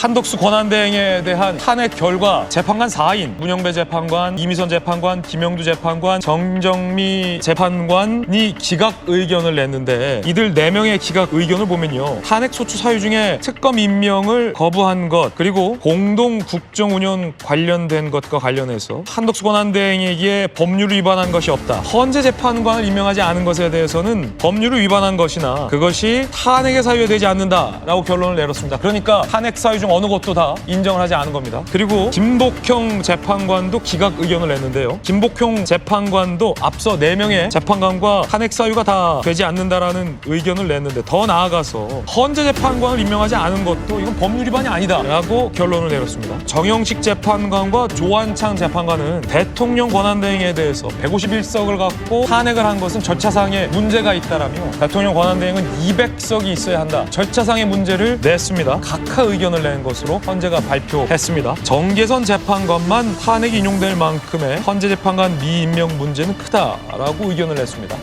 한덕수 권한대행에 대한 탄핵 결과 재판관 4인 문영배 재판관, 이미선 재판관, 김영두 재판관, 정정미 재판관이 기각 의견을 냈는데 이들 4명의 기각 의견을 보면요. 탄핵 소추 사유 중에 특검 임명을 거부한 것 그리고 공동 국정 운영 관련된 것과 관련해서 한덕수 권한대행에게 법률을 위반한 것이 없다. 헌재 재판관을 임명하지 않은 것에 대해서는 법률을 위반한 것이나 그것이 탄핵의 사유에 되지 않는다라고 결론을 내렸습니다. 그러니까 탄핵 사유 중 어느 것도 다 인정을 하지 않은 겁니다. 그리고 김복형 재판관도 기각 의견을 냈는데요. 김복형 재판관도 앞서 4명의 재판관과 탄핵 사유가 다 되지 않는다라는 의견을 냈는데 더 나아가서 헌재 재판관을 임명하지 않은 것도 이건 법률 위반이 아니다라고 결론을 내렸습니다. 정영식 재판관과 조한창 재판관은 대통령 권한대행에 대해서 151석을 갖고 탄핵을 한 것은 절차상의 문제가 있다라며 대통령 권한대행은 200석이 있어야 한다. 절차상의 문제를 냈습니다. 각하 의견을 낸 것으로 헌재가 발표했습니다. 정계선 재판관만 탄핵이 인용될 만큼의 헌재 재판관 미임명 문제는 크다라고 의견을 냈습니다.